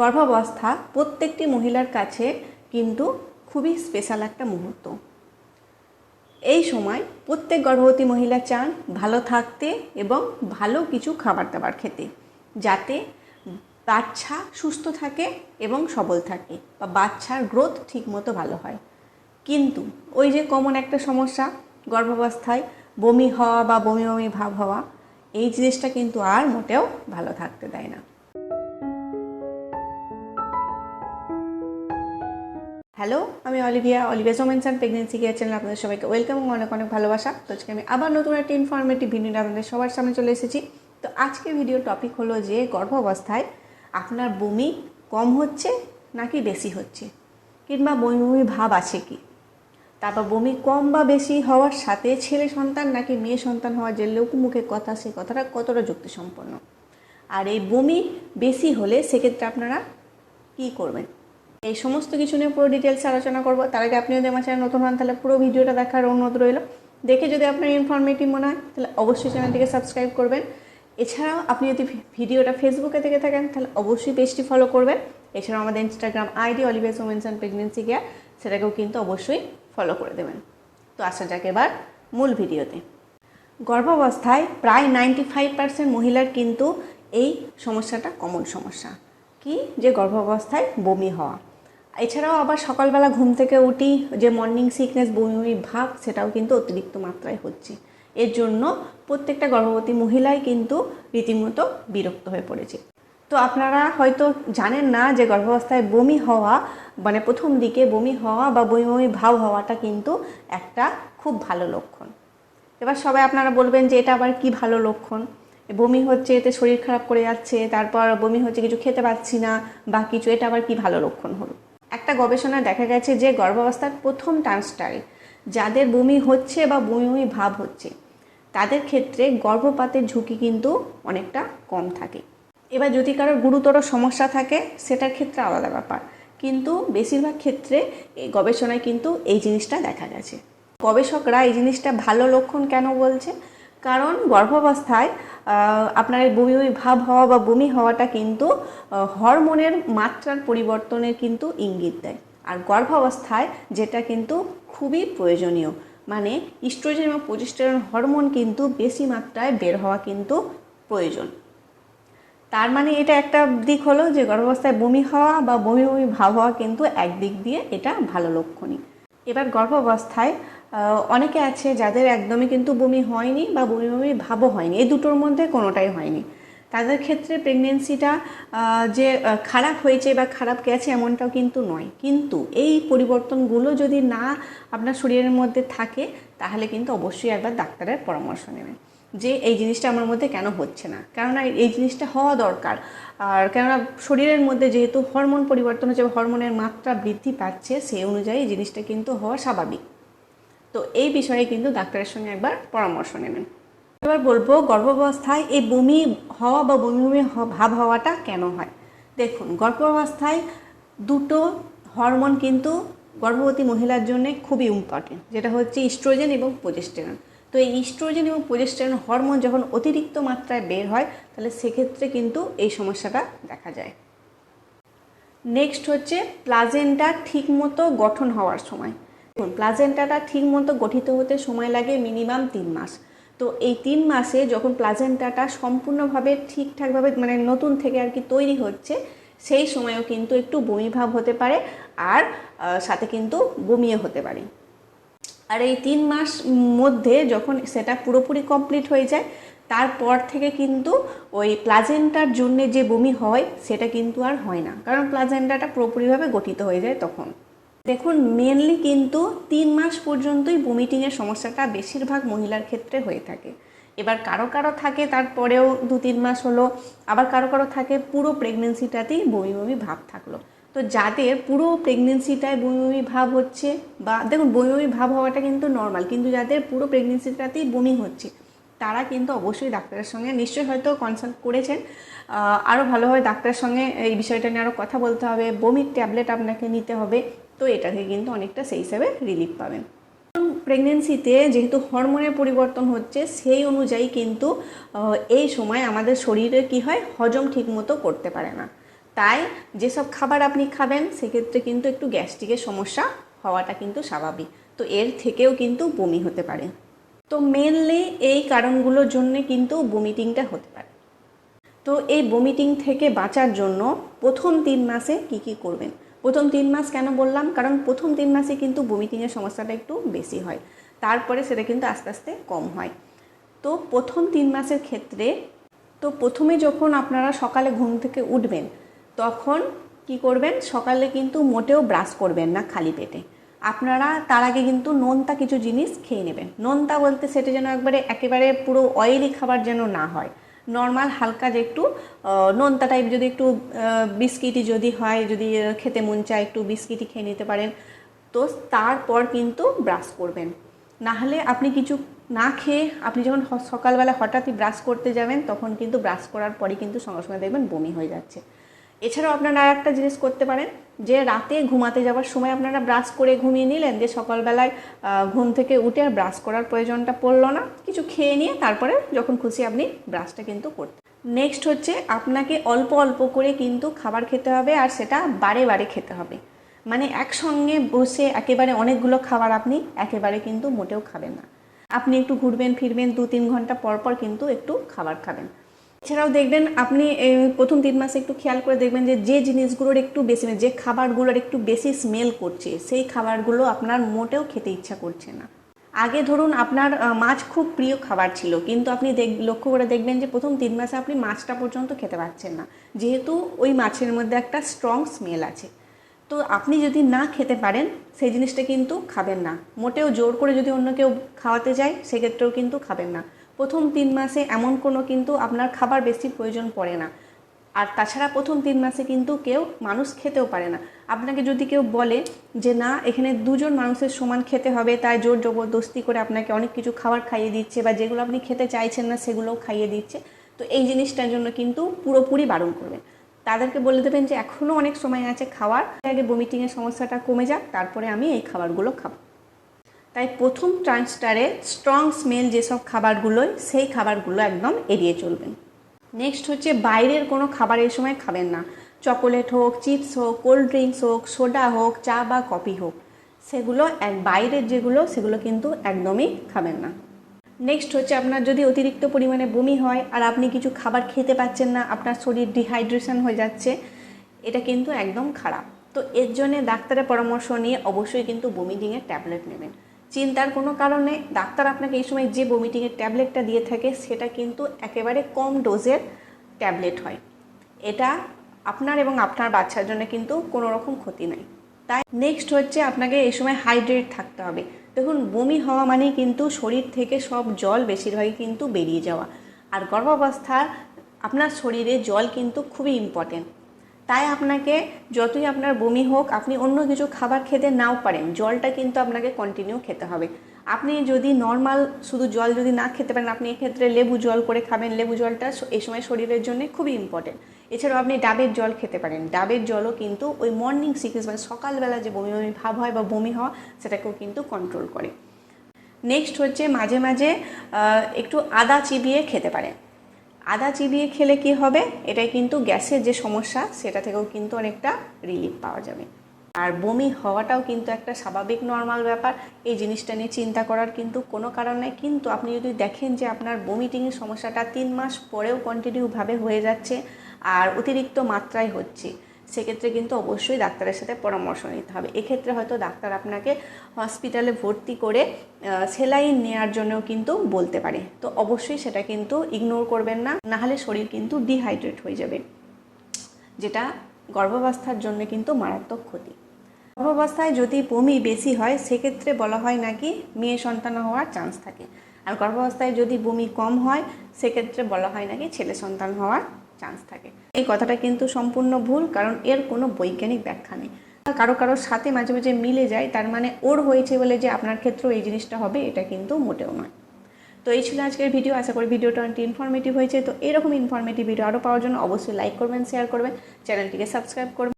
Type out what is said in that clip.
গর্ভাবস্থা প্রত্যেকটি মহিলার কাছে কিন্তু খুবই স্পেশাল একটা মুহূর্ত। এই সময় প্রত্যেক গর্ভবতী মহিলা চান ভালো থাকতে এবং ভালো কিছু খাবার দাবার খেতে, যাতে বাচ্চা সুস্থ থাকে এবং সবল থাকে বা বাচ্চার গ্রোথ ঠিকমতো ভালো হয়। কিন্তু ওই যে কমন একটা সমস্যা, গর্ভাবস্থায় বমি হওয়া বা বমি বমি ভাব হওয়া, এই জিনিসটা কিন্তু আর মোটেও ভালো থাকতে দেয় না। হ্যালো আমি Olivia Olivia women's pregnancy care channel আপনাদের সবাইকে ওয়েলকাম এবং অনেক অনেক ভালোবাসা। তো আজকে আমি আবার নতুন একটা ইনফরমেটিভ ভিডিও আপনাদের সবার সামনে চলে এসেছি। তো আজকে ভিডিও টপিক হলো যে গর্ভাবস্থায় আপনার বমি কম হচ্ছে নাকি বেশি হচ্ছে? কিংবা বমি বমি ভাব আছে কি? তারপর বমি কম বা বেশি হওয়ার সাথে ছেলে সন্তান নাকি মেয়ে সন্তান হওয়ার যে লোকমুখে কথা সেই কথাটা কতটা যুক্তিসম্পন্ন? আর এই বমি বেশি হলে সেক্ষেত্রে আপনারা কী করবেন? এই সমস্ত কিছু নিয়ে পুরো ডিটেলস আলোচনা করব। তার আগে আপনি যদি আমার চ্যানেল নতুন হন, তাহলে পুরো ভিডিওটা দেখার অনুরোধ রইল। দেখে যদি আপনার ইনফরমেটিভ মনে হয়, তাহলে অবশ্যই চ্যানেলটিকে সাবস্ক্রাইব করবেন। এছাড়াও আপনি যদি ভিডিওটা ফেসবুকে থেকে থাকেন, তাহলে অবশ্যই পেজটি ফলো করবেন। এছাড়াও আমাদের Instagram ID Olive's women's and pregnancy care সেটাকেও কিন্তু অবশ্যই ফলো করে দেবেন। তো আসা যাক এবার মূল ভিডিওতে। গর্ভাবস্থায় প্রায় নাইনটি ফাইভ পার্সেন্ট মহিলার কিন্তু এই সমস্যাটা কমন সমস্যা। কি? যে গর্ভাবস্থায় বমি হওয়া। এছাড়াও আবার সকালবেলা ঘুম থেকে উঠি, যে মর্নিং সিকনেস বমি ভাব, সেটাও কিন্তু অতিরিক্ত মাত্রায় হচ্ছে। এর জন্য প্রত্যেকটা গর্ভবতী মহিলাই কিন্তু রীতিমতো বিরক্ত হয়ে পড়েছে। তো আপনারা হয়তো জানেন না যে গর্ভাবস্থায় বমি হওয়া মানে প্রথম দিকে বমি হওয়া বা বমি বমি ভাব হওয়াটা কিন্তু একটা খুব ভালো লক্ষণ। এবার সবাই আপনারা বলবেন যে এটা আবার কি ভালো লক্ষণ? বমি হচ্ছে, এতে শরীর খারাপ করে যাচ্ছে, তারপর বমি হচ্ছে, কিছু খেতে পাচ্ছি না, বা কিছু, এটা আবার কি ভালো লক্ষণ হলো? একটা গবেষণায় দেখা গেছে যে গর্ভাবস্থার প্রথম ট্রান্সটারে যাদের বমি হচ্ছে বা বমি বমি ভাব হচ্ছে, তাদের ক্ষেত্রে গর্ভপাতের ঝুঁকি কিন্তু অনেকটা কম থাকে। এবার যদি কারোর গুরুতর সমস্যা থাকে, সেটার ক্ষেত্রে আলাদা ব্যাপার। কিন্তু বেশিরভাগ ক্ষেত্রে এই গবেষণায় কিন্তু এই জিনিসটা দেখা গেছে। গবেষকরা এই জিনিসটা ভালো লক্ষণ কেন বলছে? কারণ গর্ভাবস্থায় আপনার এই বমি বমি ভাব হওয়া বা বমি হওয়াটা কিন্তু হরমোনের মাত্রার পরিবর্তনের কিন্তু ইঙ্গিত দেয়। আর গর্ভাবস্থায় যেটা কিন্তু খুবই প্রয়োজনীয় মানে ইস্ট্রোজেন এবং প্রজেস্টেরন হরমোন কিন্তু বেশি মাত্রায় বের হওয়া কিন্তু প্রয়োজন। তার মানে এটা একটা দিক হলো যে গর্ভাবস্থায় বমি হওয়া বা বমি বমি ভাব হওয়া কিন্তু একদিক দিয়ে এটা ভালো লক্ষণই। এবার গর্ভাবস্থায় অনেকে আছে যাদের একদমই কিন্তু বমি হয়নি বা বমি বমি ভাবও হয়নি। এই দুটোর মধ্যে কোনোটাই হয়নি। তাদের ক্ষেত্রে প্রেগনেন্সিটা যে খারাপ হয়েছে বা খারাপ গেছে এমনটাও কিন্তু নয়। কিন্তু এই পরিবর্তনগুলো যদি না আপনার শরীরের মধ্যে থাকে, তাহলে কিন্তু অবশ্যই একবার ডাক্তারের পরামর্শ নেবেন। যে এই জিনিসটা আমার মধ্যে কেন হচ্ছে না? কেননা এই জিনিসটা হওয়া দরকার। আর কেননা শরীরের মধ্যে যেহেতু হরমোন পরিবর্তন হচ্ছে হরমোনের মাত্রা বৃদ্ধি পাচ্ছে, সেই অনুযায়ী জিনিসটা কিন্তু হওয়া স্বাভাবিক। তো এই বিষয়ে কিন্তু ডাক্তারের সঙ্গে একবার পরামর্শ নেবেন। এবার বলব গর্ভাবস্থায় এই বমি হওয়া বা বমি বমি ভাব হওয়াটা কেন হয়? দেখুন, গর্ভাবস্থায় দুটো হরমোন কিন্তু গর্ভবতী মহিলার জন্য খুবই ইম্পর্টেন্ট যেটা হচ্ছে ইস্ট্রোজেন এবং প্রজেস্টেরন তো এই ইস্ট্রোজেন এবং প্রজেস্টেরন হরমোন যখন অতিরিক্ত মাত্রায় বের হয়, তাহলে সেক্ষেত্রে কিন্তু এই সমস্যাটা দেখা যায়। নেক্সট হচ্ছে প্লাজেন্টা ঠিকমতো গঠন হওয়ার সময়। দেখুন প্লাজেন্টাটা ঠিকমতো গঠিত হতে সময় লাগে মিনিমাম তিন মাস। তো এই তিন মাসে যখন প্লাজেন্টাটা সম্পূর্ণভাবে ঠিকঠাকভাবে মানে নতুন থেকে আর কি তৈরি হচ্ছে, সেই সময়ও কিন্তু একটু বমিভাব হতে পারে আর সাথে কিন্তু বমিও হতে পারে। আর এই তিন মাস মধ্যে যখন সেটা পুরোপুরি কমপ্লিট হয়ে যায়, তারপর থেকে কিন্তু ওই প্লাজেন্টার জন্য যে বমি হয়, সেটা কিন্তু আর হয় না। কারণ প্লাজেন্টাটা পুরোপুরিভাবে গঠিত হয়ে যায় তখন। দেখুন মেনলি কিন্তু তিন মাস পর্যন্তই বমিটিংয়ের সমস্যাটা বেশিরভাগ মহিলার ক্ষেত্রে হয়ে থাকে। এবার কারও কারও থাকে, তারপরেও দু তিন মাস হলো, আবার কারও কারও থাকে, পুরো প্রেগনেন্সিটাতেই বমি বমি ভাব থাকল। তো যাদের পুরো প্রেগনেন্সিটায় বমি বমি ভাব হচ্ছে বা দেখুন বমি বমি ভাব হওয়াটা কিন্তু নর্মাল কিন্তু যাদের পুরো প্রেগনেন্সিটাতেই বমি হচ্ছে, তারা কিন্তু অবশ্যই ডাক্তারের সঙ্গে নিশ্চয়ই হয়তো কনসাল্ট করেছেন। আরও ভালোভাবে ডাক্তারের সঙ্গে এই বিষয়টা নিয়ে আরও কথা বলতে হবে, বমির ট্যাবলেট আপনাকে নিতে হবে, তো এটা থেকে কিন্তু অনেকটা সেই হিসাবে রিলিফ পাবেন। প্রেগনেন্সিতে যেহেতু হরমোনের পরিবর্তন হচ্ছে, সেই অনুযায়ী কিন্তু এই সময় আমাদের শরীরে কি হয়? হজম ঠিকমতো করতে পারে না। তাই যেসব খাবার আপনি খাবেন, সেক্ষেত্রে কিন্তু একটু গ্যাস্ট্রিকের সমস্যা হওয়াটা কিন্তু স্বাভাবিক। তো এর থেকেও কিন্তু বমি হতে পারে। তো মেনলি এই কারণগুলোর জন্যে কিন্তু বমিটিংটা হতে পারে। তো এই বমিটিং থেকে বাঁচার জন্য প্রথম তিন মাসে কি কি করবেন? প্রথম তিন মাস কেন বললাম? কারণ প্রথম তিন মাসে কিন্তু বমিটিংয়ের সমস্যাটা একটু বেশি হয়। তারপরে সেটা কিন্তু আস্তে আস্তে কম হয়। তো প্রথম তিন মাসের ক্ষেত্রে, তো প্রথমে যখন আপনারা সকালে ঘুম থেকে উঠবেন তখন কি করবেন? সকালে কিন্তু মোটেও ব্রাশ করবেন না খালি পেটে। আপনারা তার আগে কিন্তু নোনতা কিছু জিনিস খেয়ে নেবেন। নোনতা বলতে সেটা যেন একবারে, একেবারে পুরো অয়েলি খাবার যেন না হয়। নর্মাল হালকা যে একটু নোনতা টাইপ যদি একটু বিস্কিটই যদি হয়, যদি খেতে মন চায় একটু বিস্কিটই খেয়ে নিতে পারেন, তো তারপর কিন্তু ব্রাশ করবেন। না হলে আপনি কিছু না খেয়ে আপনি যখন সকালবেলা হঠাৎই ব্রাশ করতে যাবেন, তখন কিন্তু ব্রাশ করার পরই কিন্তু সঙ্গে সঙ্গে দেখবেন বমি হয়ে যাচ্ছে। এছাড়াও আপনারা আর একটা জিনিস করতে পারেন, যে রাতে ঘুমাতে যাওয়ার সময় আপনারা ব্রাশ করে ঘুমিয়ে নিলেন, যে সকালবেলায় ঘুম থেকে উঠে আর ব্রাশ করার প্রয়োজনটা পড়ল না। কিছু খেয়ে নিয়ে তারপরে যখন খুশি আপনি ব্রাশটা কিন্তু করতে নেক্সট হচ্ছে আপনাকে অল্প অল্প করে কিন্তু খাবার খেতে হবে আর সেটা বারে বারে খেতে হবে। মানে একসঙ্গে বসে একেবারে অনেকগুলো খাবার আপনি একেবারে কিন্তু মোটেও খাবেন না। আপনি একটু ঘুরবেন, ফিরবেন দু তিন ঘণ্টা পর পর কিন্তু একটু খাবার খাবেন। এছাড়াও দেখবেন আপনি প্রথম তিন মাসে একটু খেয়াল করে দেখবেন যে যে জিনিসগুলোর একটু বেশি যে খাবারগুলোর একটু বেশি স্মেল করছে, সেই খাবারগুলো আপনার মোটেও খেতে ইচ্ছা করছে না। আগে ধরুন আপনার মাছ খুব প্রিয় খাবার ছিল, কিন্তু আপনি দেখ, লক্ষ্য করে দেখবেন যে, প্রথম তিন মাসে আপনি মাছটা পর্যন্ত খেতে পারছেন না। যেহেতু ওই মাছের মধ্যে একটা স্ট্রং স্মেল আছে। তো আপনি যদি না খেতে পারেন, সেই জিনিসটা কিন্তু খাবেন না। মোটেও জোর করে যদি অন্য কেউ খাওয়াতে যায়, সেক্ষেত্রেও কিন্তু খাবেন না। প্রথম তিন মাসে এমন কোনো কিন্তু আপনার খাবার বেশি প্রয়োজন পড়ে না। আর তাছাড়া প্রথম তিন মাসে কিন্তু কেউ মানুষ খেতেও পারে না। আপনাকে যদি কেউ বলে যে, না, এখানে দুজন মানুষের সমান খেতে হবে, তাই জোর জবরদস্তি করে আপনাকে অনেক কিছু খাবার খাইয়ে দিচ্ছে বা যেগুলো আপনি খেতে চাইছেন না সেগুলোও খাইয়ে দিচ্ছে, তো এই জিনিসটার জন্য কিন্তু পুরোপুরি বারণ করবেন। তাদেরকে বলে দেবেন যে এখনও অনেক সময় আছে খাওয়ার। আগে বমিটিংয়ের সমস্যাটা কমে যাক, তারপরে আমি এই খাবারগুলো খাব। তাই প্রথম ট্রান্সটারে স্ট্রং স্মেল যেসব খাবারগুলোই, সেই খাবারগুলো একদম এড়িয়ে চলবেন। নেক্সট হচ্ছে বাইরের কোনো খাবার এই সময় খাবেন না। চকোলেট হোক চিপস হোক কোল্ড ড্রিঙ্কস হোক সোডা হোক, চা বা কফি হোক। সেগুলো এক বাইরের যেগুলো, সেগুলো কিন্তু একদমই খাবেন না। নেক্সট হচ্ছে আপনার যদি অতিরিক্ত পরিমাণে বমি হয় আর আপনি কিছু খাবার খেতে পাচ্ছেন না, আপনার শরীর ডিহাইড্রেশন হয়ে যাচ্ছে, এটা কিন্তু একদম খারাপ। তো এর জন্যে ডাক্তারের পরামর্শ নিয়ে অবশ্যই কিন্তু বমিটিংয়ের ট্যাবলেট নেবেন। চিন্তার কোনো কারণে ডাক্তার আপনাকে এই সময় যে বমিটিংয়ের ট্যাবলেটটা দিয়ে থাকে, সেটা কিন্তু একেবারে কম ডোজের ট্যাবলেট হয়। এটা আপনার এবং আপনার বাচ্চার জন্য কিন্তু কোনো রকম ক্ষতি নাই। তাই নেক্সট হচ্ছে আপনাকে এই সময় হাইড্রেট থাকতে হবে। দেখুন, বমি হওয়া মানেই কিন্তু শরীর থেকে সব জল বেশিরভাগই কিন্তু বেরিয়ে যাওয়া। আর গর্ভাবস্থার আপনার শরীরে জল কিন্তু খুবই ইম্পর্টেন্ট তাই আপনাকে যতই আপনার বমি হোক, আপনি অন্য কিছু খাবার খেতে নাও পারেন। জলটা কিন্তু আপনাকে কন্টিনিউ খেতে হবে। আপনি যদি নর্মাল শুধু জল যদি না খেতে পারেন, আপনি এক্ষেত্রে লেবু জল করে খাবেন। লেবু জলটা এই সময় শরীরের জন্য খুবই ইম্পর্টেন্ট এছাড়াও আপনি ডাবের জল খেতে পারেন। ডাবের জলও কিন্তু ওই মর্নিং সিকনেস মানে সকালবেলা যে বমি বমি ভাব হয় বা বমি হওয়া, সেটাকেও কিন্তু কন্ট্রোল করে। নেক্সট হচ্ছে মাঝে মাঝে একটু আদা চিবিয়ে খেতে পারেন। আদা চিবিয়ে খেলে কি হবে? এটাই কিন্তু গ্যাসের যে সমস্যা, সেটা থেকেও কিন্তু অনেকটা রিলিফ পাওয়া যাবে। আর বমি হওয়াটাও কিন্তু একটা স্বাভাবিক নর্মাল ব্যাপার। এই জিনিসটা নিয়ে চিন্তা করার কিন্তু কোনো কারণ নেই। কিন্তু আপনি যদি দেখেন যে আপনার বমিটিংয়ের সমস্যাটা তিন মাস পরেও কন্টিনিউভাবে হয়ে যাচ্ছে, আর অতিরিক্ত মাত্রায় হচ্ছে সেক্ষেত্রে কিন্তু অবশ্যই ডাক্তারের সাথে পরামর্শ নিতে হবে। এক্ষেত্রে হয়তো ডাক্তার আপনাকে হসপিটালে ভর্তি করে সেলাইন নেওয়ার জন্যও কিন্তু বলতে পারে। তো অবশ্যই সেটা কিন্তু ইগনোর করবেন না, নাহলে শরীর কিন্তু ডিহাইড্রেট হয়ে যাবে, যেটা গর্ভাবস্থার জন্য কিন্তু মারাত্মক ক্ষতি। গর্ভাবস্থায় যদি বমি বেশি হয়, সেক্ষেত্রে বলা হয় নাকি মেয়ে সন্তান হওয়ার চান্স থাকে। আর গর্ভাবস্থায় যদি বমি কম হয়, সেক্ষেত্রে বলা হয় নাকি ছেলে সন্তান হওয়ার চান্স থাকে। এই কথাটা কিন্তু সম্পূর্ণ ভুল, কারণ এর কোনো বৈজ্ঞানিক ব্যাখ্যা নেই। কারও কারোর সাথে মাঝে মাঝে মিলে যায়, তার মানে ওর হয়েছে বলে যে আপনার ক্ষেত্রেও এই জিনিসটা হবে, এটা কিন্তু মোটেও নয়। তো এই ছিল আজকের ভিডিও আশা করি ভিডিওটা অনেকটি ইনফরমেটিভ হয়েছে। তো এরকম ইনফরমেটিভ ভিডিও আরও পাওয়ার জন্য অবশ্যই লাইক করবেন শেয়ার করবেন চ্যানেলটিকে সাবস্ক্রাইব করবেন।